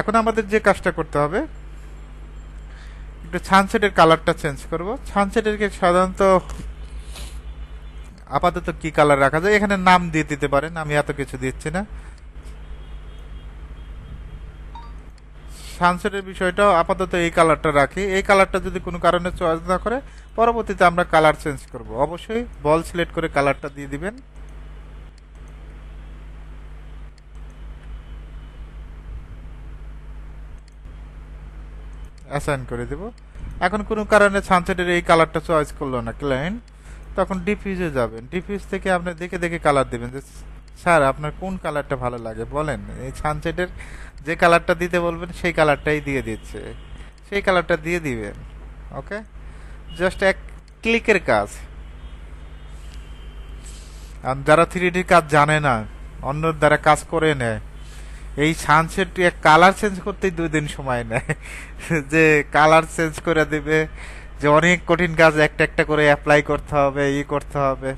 এখন আমাদের যে কাজটা করতে হবে, একটু সানসেটের কালারটা চেঞ্জ করব। সানসেটের সাধারণত আপাতত কি কালার রাখা যায়? এখানে নাম দিয়ে দিতে পারেন, আমি এত কিছু দিচ্ছি না। সানসেটের বিষয়টাও আপাতত এই কালারটা রাখি। এই কালারটা যদি কোনো কারণে চয়েস না করে, পরবর্তীতে আমরা কালার চেঞ্জ করব। অবশ্যই বল সিলেক্ট করে কালারটা দিয়ে দিবেন। অ্যাসাইন করে দেব। এখন কোনো কারণে সানসেটের এই কালারটা চয়েস করল না ক্লায়েন্ট তখন ডিফিউজে যাবেন। ডিফিউজ থেকে আপনি দেখে দেখে কালার দিবেন যে, স্যার, আপনার কোন কালারটা ভালো লাগে? বলেন, এই সানসেটের যে কালারটা দিতে বলবেন, সেই কালারটাই দিয়ে দিচ্ছে। সেই কালারটা দিয়ে দিবেন, ওকে? জাস্ট এক ক্লিকের কাজ। আর যারা থ্রি ডি কাজ জানে না অন্য দ্বারা কাজ করে নেয় এই সানসেট কালার চেঞ্জ করতেই দুই দিন সময় নেয়। যে কালার চেঞ্জ করে দেবে, যে অনেক কঠিন কাজ একটা একটা করে অ্যাপ্লাই করতে হবে, ই করতে হবে।